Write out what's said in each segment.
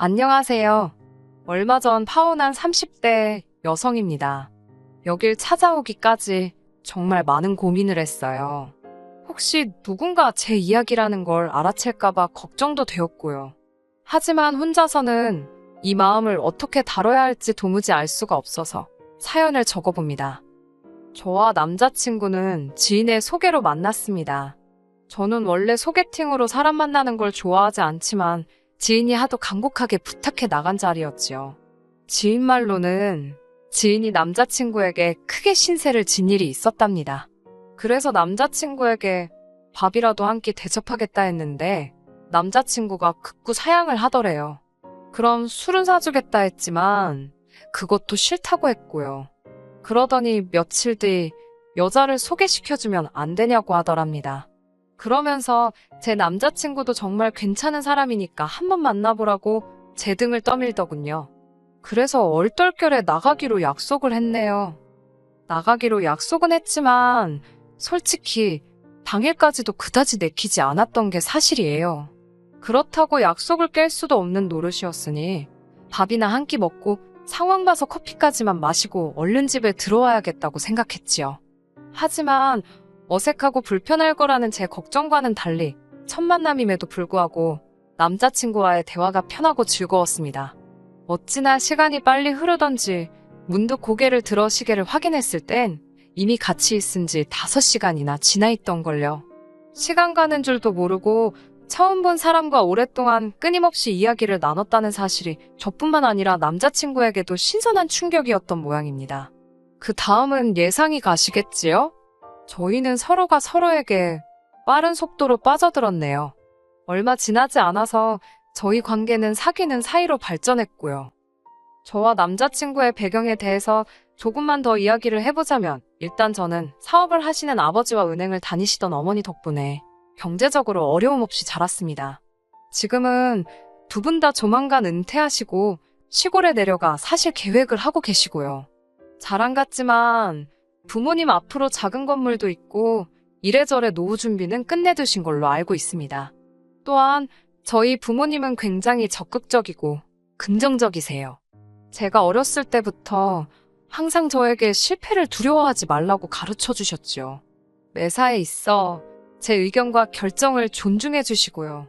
안녕하세요. 얼마 전 파혼한 30대 여성입니다. 여길 찾아오기까지 정말 많은 고민을 했어요. 혹시 누군가 제 이야기라는 걸 알아챌까봐 걱정도 되었고요. 하지만 혼자서는 이 마음을 어떻게 다뤄야 할지 도무지 알 수가 없어서 사연을 적어봅니다. 저와 남자친구는 지인의 소개로 만났습니다. 저는 원래 소개팅으로 사람 만나는 걸 좋아하지 않지만 지인이 하도 간곡하게 부탁해 나간 자리였지요. 지인 말로는 지인이 남자친구에게 크게 신세를 진 일이 있었답니다. 그래서 남자친구에게 밥이라도 한 끼 대접하겠다 했는데 남자친구가 극구 사양을 하더래요. 그럼 술은 사주겠다 했지만 그것도 싫다고 했고요. 그러더니 며칠 뒤 여자를 소개시켜주면 안 되냐고 하더랍니다. 그러면서 제 남자친구도 정말 괜찮은 사람이니까 한번 만나보라고 제 등을 떠밀더군요. 그래서 얼떨결에 나가기로 약속을 했네요. 나가기로 약속은 했지만 솔직히 당일까지도 그다지 내키지 않았던 게 사실이에요. 그렇다고 약속을 깰 수도 없는 노릇이었으니 밥이나 한 끼 먹고 상황 봐서 커피까지만 마시고 얼른 집에 들어와야겠다고 생각했지요. 하지만 어색하고 불편할 거라는 제 걱정과는 달리 첫 만남임에도 불구하고 남자친구와의 대화가 편하고 즐거웠습니다. 어찌나 시간이 빨리 흐르던지 문득 고개를 들어 시계를 확인했을 땐 이미 같이 있은 지 5시간이나 지나 있던 걸요. 시간 가는 줄도 모르고 처음 본 사람과 오랫동안 끊임없이 이야기를 나눴다는 사실이 저뿐만 아니라 남자친구에게도 신선한 충격이었던 모양입니다. 그 다음은 예상이 가시겠지요? 저희는 서로가 서로에게 빠른 속도로 빠져들었네요. 얼마 지나지 않아서 저희 관계는 사귀는 사이로 발전했고요. 저와 남자친구의 배경에 대해서 조금만 더 이야기를 해보자면 일단 저는 사업을 하시는 아버지와 은행을 다니시던 어머니 덕분에 경제적으로 어려움 없이 자랐습니다. 지금은 두 분 다 조만간 은퇴하시고 시골에 내려가 사실 계획을 하고 계시고요. 자랑 같지만 부모님 앞으로 작은 건물도 있고 이래저래 노후 준비는 끝내두신 걸로 알고 있습니다. 또한 저희 부모님은 굉장히 적극적이고 긍정적이세요. 제가 어렸을 때부터 항상 저에게 실패를 두려워하지 말라고 가르쳐 주셨죠. 매사에 있어 제 의견과 결정을 존중해 주시고요.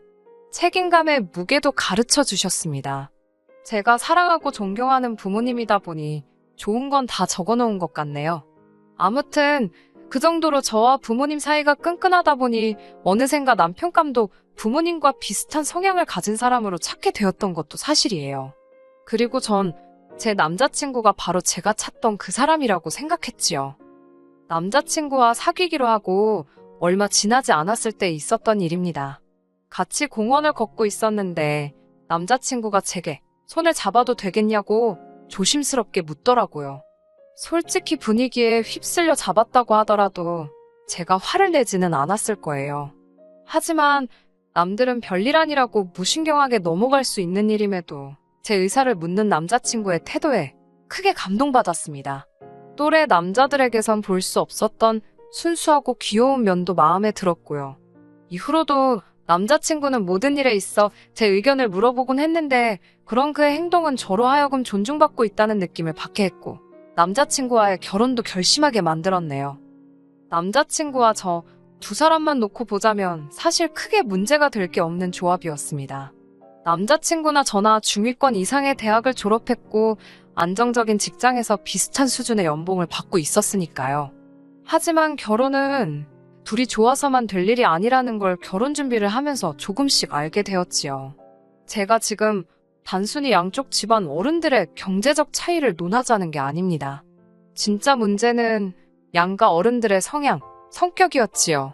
책임감의 무게도 가르쳐 주셨습니다. 제가 사랑하고 존경하는 부모님이다 보니 좋은 건 다 적어 놓은 것 같네요. 아무튼 그 정도로 저와 부모님 사이가 끈끈하다 보니 어느샌가 남편감도 부모님과 비슷한 성향을 가진 사람으로 찾게 되었던 것도 사실이에요. 그리고 전 제 남자친구가 바로 제가 찾던 그 사람이라고 생각했지요. 남자친구와 사귀기로 하고 얼마 지나지 않았을 때 있었던 일입니다. 같이 공원을 걷고 있었는데 남자친구가 제게 손을 잡아도 되겠냐고 조심스럽게 묻더라고요. 솔직히 분위기에 휩쓸려 잡았다고 하더라도 제가 화를 내지는 않았을 거예요. 하지만 남들은 별일 아니라고 무신경하게 넘어갈 수 있는 일임에도 제 의사를 묻는 남자친구의 태도에 크게 감동받았습니다. 또래 남자들에게선 볼 수 없었던 순수하고 귀여운 면도 마음에 들었고요. 이후로도 남자친구는 모든 일에 있어 제 의견을 물어보곤 했는데 그런 그의 행동은 저로 하여금 존중받고 있다는 느낌을 받게 했고 남자친구와의 결혼도 결심하게 만들었네요. 남자친구와 저 두 사람만 놓고 보자면 사실 크게 문제가 될 게 없는 조합이었습니다. 남자친구나 저나 중위권 이상의 대학을 졸업했고 안정적인 직장에서 비슷한 수준의 연봉을 받고 있었으니까요. 하지만 결혼은 둘이 좋아서만 될 일이 아니라는 걸 결혼 준비를 하면서 조금씩 알게 되었지요. 제가 지금 단순히 양쪽 집안 어른들의 경제적 차이를 논하자는 게 아닙니다. 진짜 문제는 양가 어른들의 성향, 성격이었지요.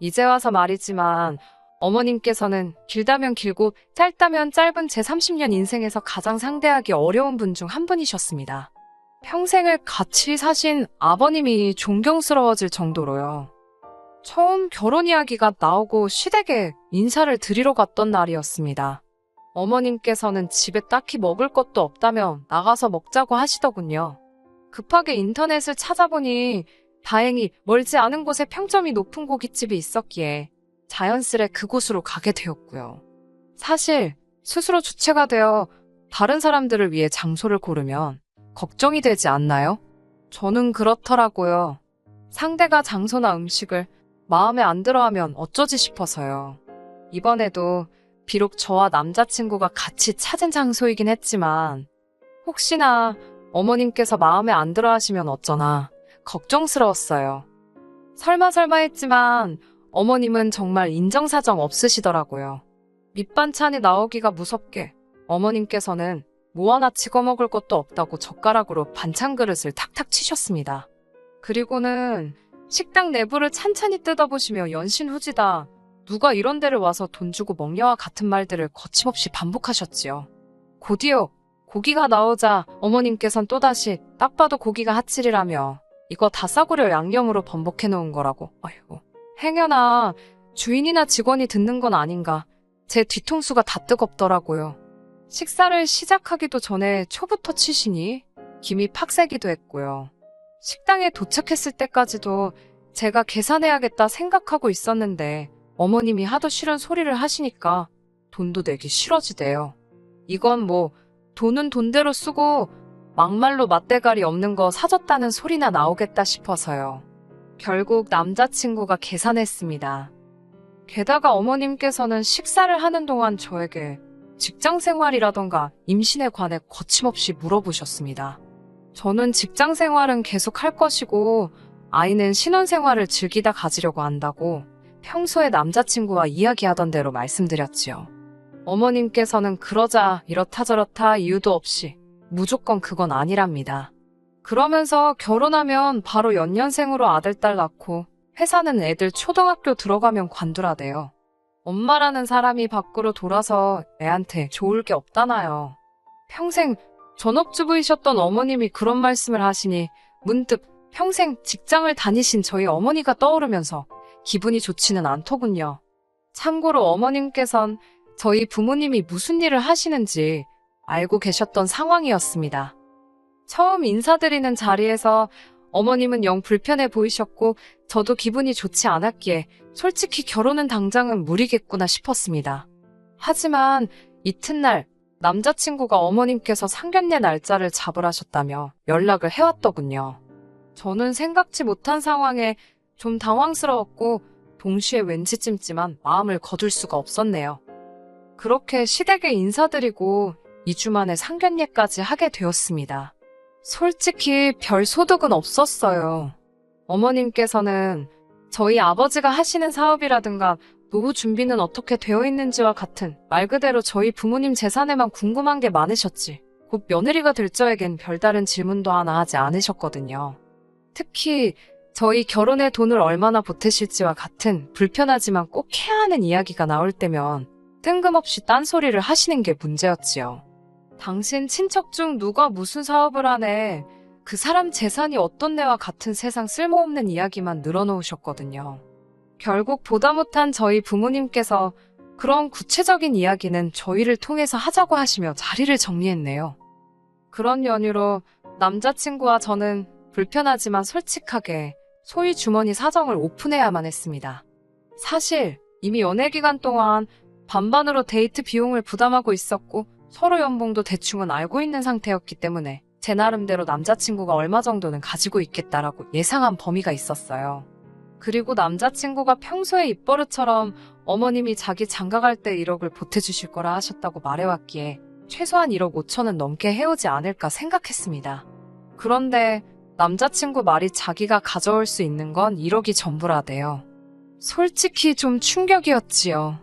이제 와서 말이지만 어머님께서는 길다면 길고 짧다면 짧은 제 30년 인생에서 가장 상대하기 어려운 분 중 한 분이셨습니다. 평생을 같이 사신 아버님이 존경스러워질 정도로요. 처음 결혼 이야기가 나오고 시댁에 인사를 드리러 갔던 날이었습니다. 어머님께서는 집에 딱히 먹을 것도 없다며 나가서 먹자고 하시더군요. 급하게 인터넷을 찾아보니 다행히 멀지 않은 곳에 평점이 높은 고깃집이 있었기에 자연스레 그곳으로 가게 되었고요. 사실 스스로 주체가 되어 다른 사람들을 위해 장소를 고르면 걱정이 되지 않나요? 저는 그렇더라고요. 상대가 장소나 음식을 마음에 안 들어 하면 어쩌지 싶어서요. 이번에도 비록 저와 남자친구가 같이 찾은 장소이긴 했지만 혹시나 어머님께서 마음에 안 들어 하시면 어쩌나 걱정스러웠어요. 설마 설마 했지만 어머님은 정말 인정사정 없으시더라고요. 밑반찬이 나오기가 무섭게 어머님께서는 뭐 하나 찍어 먹을 것도 없다고 젓가락으로 반찬 그릇을 탁탁 치셨습니다. 그리고는 식당 내부를 찬찬히 뜯어보시며 연신 후지다. 누가 이런 데를 와서 돈 주고 먹냐와 같은 말들을 거침없이 반복하셨지요. 곧이어 고기가 나오자 어머님께선 또다시 딱 봐도 고기가 핫질이라며 이거 다 싸구려 양념으로 번복해 놓은 거라고. 아이고. 행여나 주인이나 직원이 듣는 건 아닌가. 제 뒤통수가 다 뜨겁더라고요. 식사를 시작하기도 전에 초부터 치시니 김이 팍새기도 했고요. 식당에 도착했을 때까지도 제가 계산해야겠다 생각하고 있었는데 어머님이 하도 싫은 소리를 하시니까 돈도 내기 싫어지대요. 이건 뭐 돈은 돈대로 쓰고 막말로 맛대가리 없는 거 사줬다는 소리나 나오겠다 싶어서요. 결국 남자친구가 계산했습니다. 게다가 어머님께서는 식사를 하는 동안 저에게 직장 생활이라던가 임신에 관해 거침없이 물어보셨습니다. 저는 직장 생활은 계속 할 것이고 아이는 신혼 생활을 즐기다 가지려고 한다고 평소에 남자친구와 이야기하던 대로 말씀드렸지요. 어머님께서는 그러자 이렇다 저렇다 이유도 없이 무조건 그건 아니랍니다. 그러면서 결혼하면 바로 연년생으로 아들, 딸 낳고 회사는 애들 초등학교 들어가면 관두라대요. 엄마라는 사람이 밖으로 돌아서 애한테 좋을 게 없다나요. 평생 전업주부이셨던 어머님이 그런 말씀을 하시니 문득 평생 직장을 다니신 저희 어머니가 떠오르면서 기분이 좋지는 않더군요. 참고로 어머님께선 저희 부모님이 무슨 일을 하시는지 알고 계셨던 상황이었습니다. 처음 인사드리는 자리에서 어머님은 영 불편해 보이셨고 저도 기분이 좋지 않았기에 솔직히 결혼은 당장은 무리겠구나 싶었습니다. 하지만 이튿날 남자친구가 어머님께서 상견례 날짜를 잡으라셨다며 연락을 해왔더군요. 저는 생각지 못한 상황에 좀 당황스러웠고 동시에 왠지 찜찜한 마음을 거둘 수가 없었네요. 그렇게 시댁에 인사드리고 2주 만에 상견례까지 하게 되었습니다. 솔직히 별 소득은 없었어요. 어머님께서는 저희 아버지가 하시는 사업이라든가 노후 준비는 어떻게 되어 있는지와 같은 말 그대로 저희 부모님 재산에만 궁금한 게 많으셨지. 곧 며느리가 될 저에겐 별다른 질문도 하나 하지 않으셨거든요. 특히 저희 결혼에 돈을 얼마나 보태실지와 같은 불편하지만 꼭 해야 하는 이야기가 나올 때면 뜬금없이 딴소리를 하시는 게 문제였지요. 당신 친척 중 누가 무슨 사업을 하네. 그 사람 재산이 어떻네와 같은 세상 쓸모없는 이야기만 늘어놓으셨거든요. 결국 보다 못한 저희 부모님께서 그런 구체적인 이야기는 저희를 통해서 하자고 하시며 자리를 정리했네요. 그런 연유로 남자친구와 저는 불편하지만 솔직하게 소위 주머니 사정을 오픈해야만 했습니다. 사실 이미 연애 기간 동안 반반으로 데이트 비용을 부담하고 있었고 서로 연봉도 대충은 알고 있는 상태였기 때문에 제 나름대로 남자친구가 얼마 정도는 가지고 있겠다라고 예상한 범위가 있었어요. 그리고 남자친구가 평소에 입버릇처럼 어머님이 자기 장가갈 때 1억을 보태주실 거라 하셨다고 말해왔기에 최소한 1억 5천은 넘게 해오지 않을까 생각했습니다. 그런데 남자친구 말이 자기가 가져올 수 있는 건 1억이 전부라대요. 솔직히 좀 충격이었지요.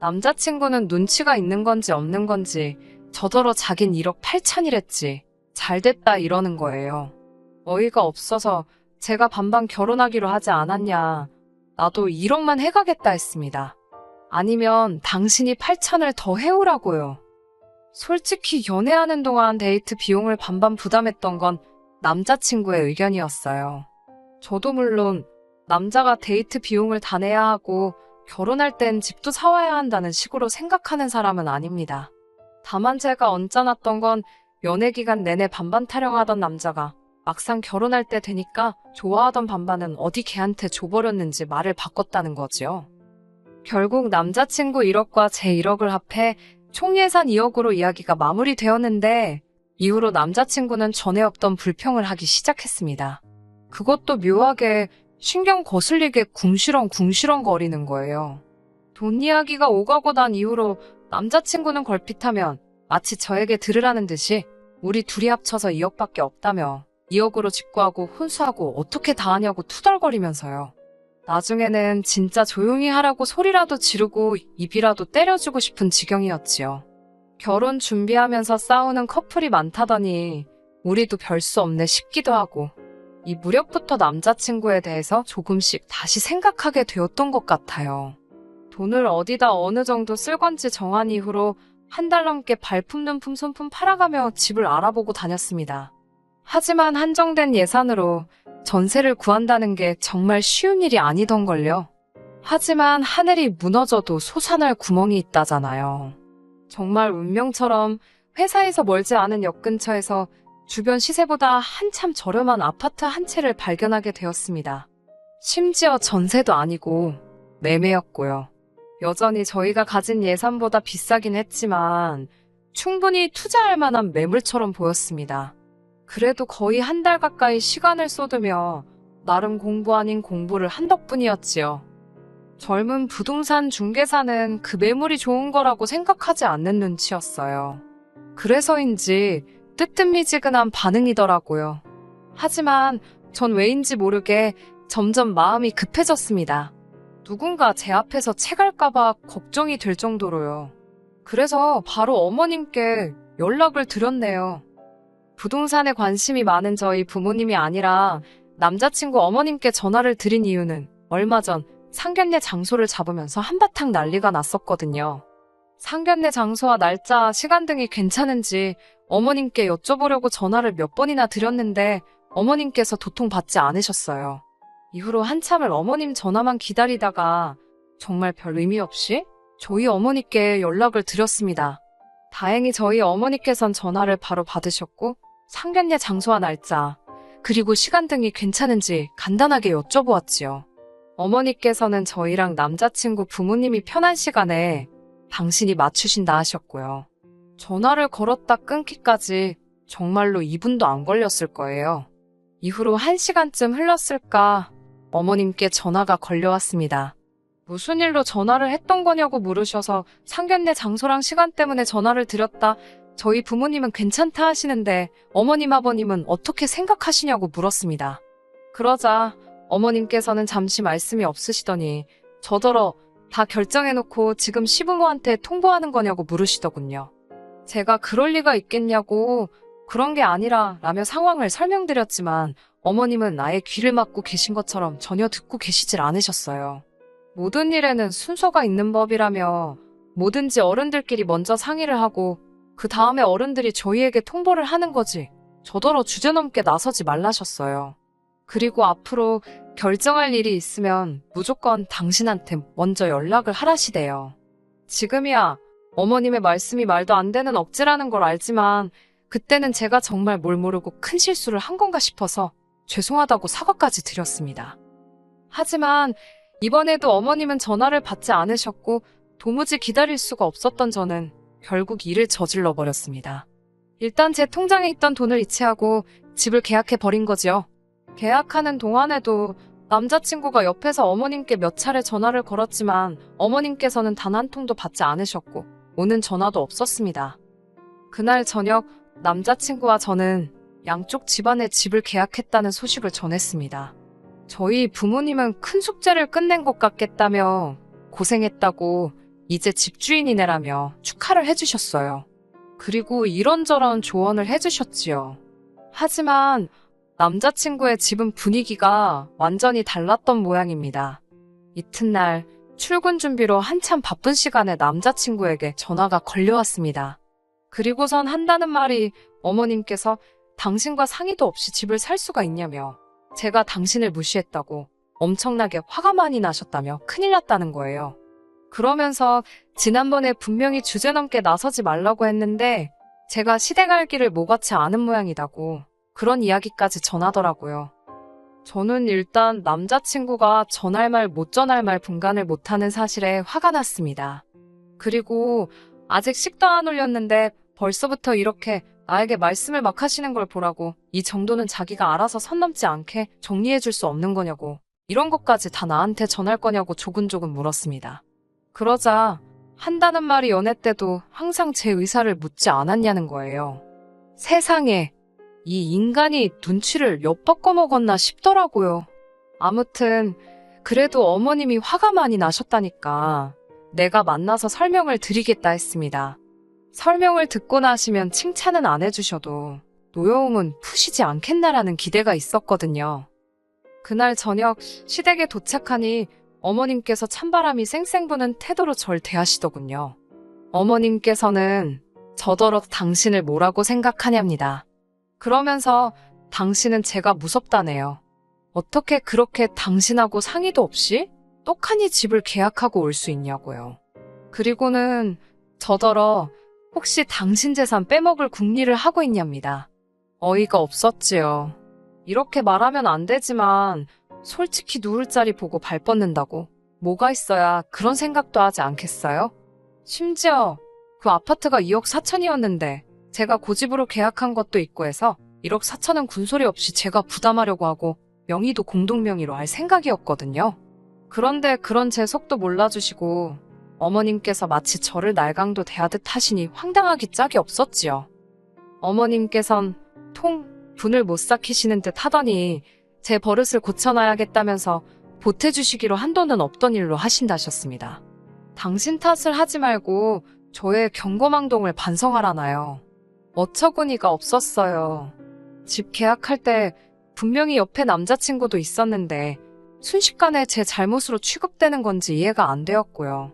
남자친구는 눈치가 있는 건지 없는 건지 저더러 자긴 1억 8천이랬지. 잘 됐다 이러는 거예요. 어이가 없어서 제가 반반 결혼하기로 하지 않았냐. 나도 1억만 해가겠다 했습니다. 아니면 당신이 8천을 더 해오라고요. 솔직히 연애하는 동안 데이트 비용을 반반 부담했던 건 남자친구의 의견이었어요. 저도 물론 남자가 데이트 비용을 다 내야 하고 결혼할 땐 집도 사와야 한다는 식으로 생각하는 사람은 아닙니다. 다만 제가 언짢았던 건 연애 기간 내내 반반 타령하던 남자가 막상 결혼할 때 되니까 좋아하던 반반은 어디 걔한테 줘버렸는지 말을 바꿨다는 거지요. 결국 남자친구 1억과 제 1억을 합해 총 예산 2억으로 이야기가 마무리되었는데 이후로 남자친구는 전에 없던 불평을 하기 시작했습니다. 그것도 묘하게 신경 거슬리게 궁시렁 궁시렁 거리는 거예요. 돈 이야기가 오가고 난 이후로 남자친구는 걸핏하면 마치 저에게 들으라는 듯이 우리 둘이 합쳐서 2억밖에 없다며 2억으로 집 구하고 혼수하고 어떻게 다 하냐고 투덜거리면서요. 나중에는 진짜 조용히 하라고 소리라도 지르고 입이라도 때려주고 싶은 지경이었지요. 결혼 준비하면서 싸우는 커플이 많다더니 우리도 별 수 없네 싶기도 하고 이 무렵부터 남자친구에 대해서 조금씩 다시 생각하게 되었던 것 같아요. 돈을 어디다 어느 정도 쓸 건지 정한 이후로 한 달 넘게 발품눈품 손품 팔아가며 집을 알아보고 다녔습니다. 하지만 한정된 예산으로 전세를 구한다는 게 정말 쉬운 일이 아니던걸요. 하지만 하늘이 무너져도 솟아날 구멍이 있다잖아요. 정말 운명처럼 회사에서 멀지 않은 역 근처에서 주변 시세보다 한참 저렴한 아파트 한 채를 발견하게 되었습니다. 심지어 전세도 아니고 매매였고요. 여전히 저희가 가진 예산보다 비싸긴 했지만 충분히 투자할 만한 매물처럼 보였습니다. 그래도 거의 한 달 가까이 시간을 쏟으며 나름 공부 아닌 공부를 한 덕분이었지요. 젊은 부동산 중개사는 그 매물이 좋은 거라고 생각하지 않는 눈치였어요. 그래서인지 뜨뜻미지근한 반응이더라고요. 하지만 전 왜인지 모르게 점점 마음이 급해졌습니다. 누군가 제 앞에서 채갈까봐 걱정이 될 정도로요. 그래서 바로 어머님께 연락을 드렸네요. 부동산에 관심이 많은 저희 부모님이 아니라 남자친구 어머님께 전화를 드린 이유는 얼마 전 상견례 장소를 잡으면서 한바탕 난리가 났었거든요. 상견례 장소와 날짜, 시간 등이 괜찮은지 어머님께 여쭤보려고 전화를 몇 번이나 드렸는데 어머님께서 도통 받지 않으셨어요. 이후로 한참을 어머님 전화만 기다리다가 정말 별 의미 없이 저희 어머니께 연락을 드렸습니다. 다행히 저희 어머니께선 전화를 바로 받으셨고 상견례 장소와 날짜, 그리고 시간 등이 괜찮은지 간단하게 여쭤보았지요. 어머니께서는 저희랑 남자친구 부모님이 편한 시간에 당신이 맞추신다 하셨고요. 전화를 걸었다 끊기까지 정말로 2분도 안 걸렸을 거예요. 이후로 1시간쯤 흘렀을까 어머님께 전화가 걸려왔습니다. 무슨 일로 전화를 했던 거냐고 물으셔서 상견례 장소랑 시간 때문에 전화를 드렸다. 저희 부모님은 괜찮다 하시는데 어머님 아버님은 어떻게 생각하시냐고 물었습니다. 그러자 어머님께서는 잠시 말씀이 없으시더니 저더러 다 결정해놓고 지금 시부모한테 통보하는 거냐고 물으시더군요. 제가 그럴 리가 있겠냐고 그런 게 아니라 라며 상황을 설명드렸지만 어머님은 아예 귀를 막고 계신 것처럼 전혀 듣고 계시질 않으셨어요. 모든 일에는 순서가 있는 법이라며 뭐든지 어른들끼리 먼저 상의를 하고 그 다음에 어른들이 저희에게 통보를 하는 거지 저더러 주제넘게 나서지 말라셨어요. 그리고 앞으로 결정할 일이 있으면 무조건 당신한테 먼저 연락을 하라시대요. 지금이야 어머님의 말씀이 말도 안 되는 억지라는 걸 알지만 그때는 제가 정말 뭘 모르고 큰 실수를 한 건가 싶어서 죄송하다고 사과까지 드렸습니다. 하지만 이번에도 어머님은 전화를 받지 않으셨고 도무지 기다릴 수가 없었던 저는 결국 일을 저질러 버렸습니다. 일단 제 통장에 있던 돈을 이체하고 집을 계약해 버린 거지요. 계약하는 동안에도 남자친구가 옆에서 어머님께 몇 차례 전화를 걸었지만 어머님께서는 단 한 통도 받지 않으셨고 오는 전화도 없었습니다. 그날 저녁 남자친구와 저는 양쪽 집안의 집을 계약했다는 소식을 전했습니다. 저희 부모님은 큰 숙제를 끝낸 것 같겠다며 고생했다고 이제 집주인이네라며 축하를 해주셨어요. 그리고 이런저런 조언을 해주셨지요. 하지만 남자친구의 집은 분위기가 완전히 달랐던 모양입니다. 이튿날 출근 준비로 한참 바쁜 시간에 남자친구에게 전화가 걸려왔습니다. 그리고선 한다는 말이 어머님께서 당신과 상의도 없이 집을 살 수가 있냐며 제가 당신을 무시했다고 엄청나게 화가 많이 나셨다며 큰일 났다는 거예요. 그러면서 지난번에 분명히 주제넘게 나서지 말라고 했는데 제가 시댁 알기를 뭐같이 아는 모양이다고 그런 이야기까지 전하더라고요. 저는 일단 남자친구가 전할 말 못 전할 말 분간을 못하는 사실에 화가 났습니다. 그리고 아직 식도 안 올렸는데 벌써부터 이렇게 나에게 말씀을 막 하시는 걸 보라고 이 정도는 자기가 알아서 선 넘지 않게 정리해 줄 수 없는 거냐고 이런 것까지 다 나한테 전할 거냐고 조근조근 물었습니다. 그러자 한다는 말이 연애 때도 항상 제 의사를 묻지 않았냐는 거예요. 세상에 이 인간이 눈치를 엿 바꿔 먹었나 싶더라고요. 아무튼 그래도 어머님이 화가 많이 나셨다니까 내가 만나서 설명을 드리겠다 했습니다. 설명을 듣고 나시면 칭찬은 안 해주셔도 노여움은 푸시지 않겠나라는 기대가 있었거든요. 그날 저녁 시댁에 도착하니 어머님께서 찬바람이 쌩쌩 부는 태도로 절 대하시더군요. 어머님께서는 저더러 당신을 뭐라고 생각하냐입니다. 그러면서 당신은 제가 무섭다네요. 어떻게 그렇게 당신하고 상의도 없이 똑하니 집을 계약하고 올 수 있냐고요. 그리고는 저더러 혹시 당신 재산 빼먹을 궁리를 하고 있냐입니다. 어이가 없었지요. 이렇게 말하면 안 되지만 솔직히 누울 자리 보고 발 뻗는다고 뭐가 있어야 그런 생각도 하지 않겠어요? 심지어 그 아파트가 2억 4천이었는데 제가 고집으로 계약한 것도 있고 해서 1억 4천은 군소리 없이 제가 부담하려고 하고 명의도 공동명의로 할 생각이었거든요. 그런데 그런 제 속도 몰라주시고 어머님께서 마치 저를 날강도 대하듯 하시니 황당하기 짝이 없었지요. 어머님께선 통 분을 못 삭히시는 듯 하더니 제 버릇을 고쳐놔야겠다면서 보태주시기로 한도는 없던 일로 하신다셨습니다. 당신 탓을 하지 말고 저의 경거망동을 반성하라나요. 어처구니가 없었어요. 집 계약할 때 분명히 옆에 남자친구도 있었는데 순식간에 제 잘못으로 취급되는 건지 이해가 안 되었고요.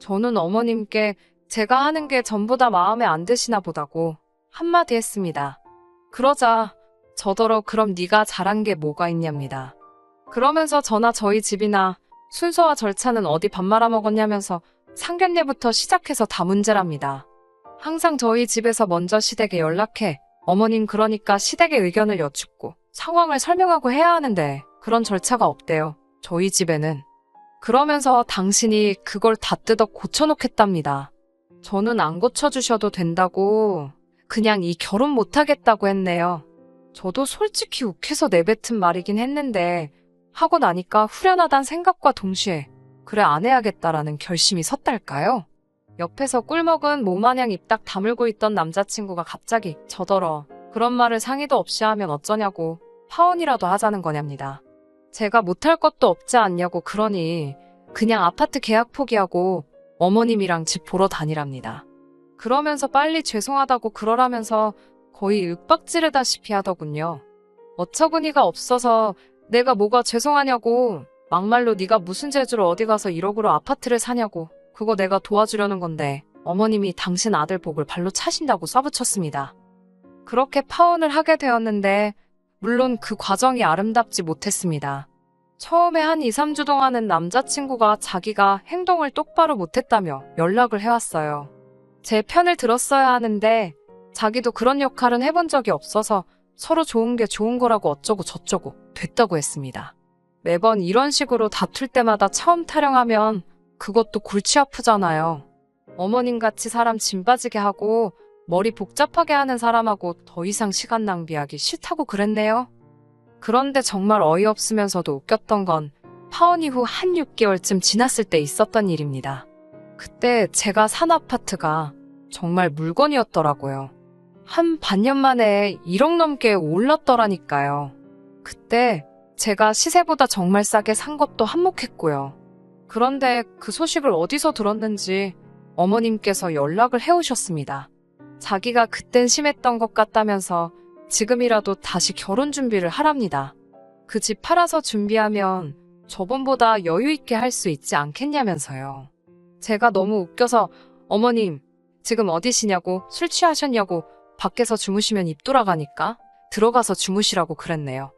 저는 어머님께 제가 하는 게 전부 다 마음에 안 드시나 보다고 한마디 했습니다. 그러자 저더러 그럼 네가 잘한 게 뭐가 있냐입니다. 그러면서 저나 저희 집이나 순서와 절차는 어디 밥 말아먹었냐면서 상견례부터 시작해서 다 문제랍니다. 항상 저희 집에서 먼저 시댁에 연락해 어머님 그러니까 시댁의 의견을 여쭙고 상황을 설명하고 해야 하는데 그런 절차가 없대요. 저희 집에는. 그러면서 당신이 그걸 다 뜯어 고쳐놓겠답니다. 저는 안 고쳐주셔도 된다고 그냥 이 결혼 못하겠다고 했네요. 저도 솔직히 욱해서 내뱉은 말이긴 했는데 하고 나니까 후련하단 생각과 동시에 그래 안 해야겠다라는 결심이 섰달까요? 옆에서 꿀먹은 모마냥 입딱 다물고 있던 남자친구가 갑자기 저더러 그런 말을 상의도 없이 하면 어쩌냐고 파혼이라도 하자는 거냐입니다. 제가 못할 것도 없지 않냐고 그러니 그냥 아파트 계약 포기하고 어머님이랑 집 보러 다니랍니다. 그러면서 빨리 죄송하다고 그러라면서 거의 윽박 지르다시피 하더군요. 어처구니가 없어서 내가 뭐가 죄송하냐고 막말로 네가 무슨 재주로 어디 가서 1억으로 아파트를 사냐고 그거 내가 도와주려는 건데 어머님이 당신 아들 복을 발로 차신다고 써붙였습니다. 그렇게 파혼을 하게 되었는데 물론 그 과정이 아름답지 못했습니다. 처음에 한 2, 3주 동안은 남자친구가 자기가 행동을 똑바로 못했다며 연락을 해왔어요. 제 편을 들었어야 하는데 자기도 그런 역할은 해본 적이 없어서 서로 좋은 게 좋은 거라고 어쩌고 저쩌고 됐다고 했습니다. 매번 이런 식으로 다툴 때마다 처음 타령하면 그것도 골치 아프잖아요. 어머님 같이 사람 짐 빠지게 하고 머리 복잡하게 하는 사람하고 더 이상 시간 낭비하기 싫다고 그랬네요. 그런데 정말 어이없으면서도 웃겼던 건 파혼 이후 한 6개월쯤 지났을 때 있었던 일입니다. 그때 제가 산 아파트가 정말 물건이었더라고요. 한 반년 만에 1억 넘게 올랐더라니까요. 그때 제가 시세보다 정말 싸게 산 것도 한몫했고요. 그런데 그 소식을 어디서 들었는지 어머님께서 연락을 해오셨습니다. 자기가 그땐 심했던 것 같다면서 지금이라도 다시 결혼 준비를 하랍니다. 그 집 팔아서 준비하면 저번보다 여유 있게 할 수 있지 않겠냐면서요. 제가 너무 웃겨서 어머님, 지금 어디시냐고 술 취하셨냐고 밖에서 주무시면 입 돌아가니까 들어가서 주무시라고 그랬네요.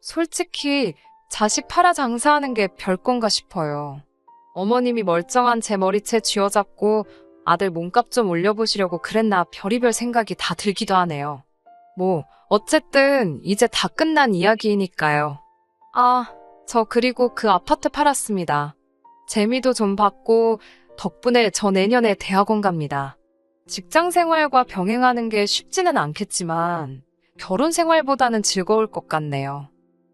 솔직히 자식 팔아 장사하는 게 별건가 싶어요. 어머님이 멀쩡한 제 머리채 쥐어잡고 아들 몸값 좀 올려보시려고 그랬나 별의별 생각이 다 들기도 하네요. 뭐, 어쨌든 이제 다 끝난 이야기이니까요. 아, 저 그리고 그 아파트 팔았습니다. 재미도 좀 봤고 덕분에 저 내년에 대학원 갑니다. 직장 생활과 병행하는 게 쉽지는 않겠지만 결혼 생활보다는 즐거울 것 같네요.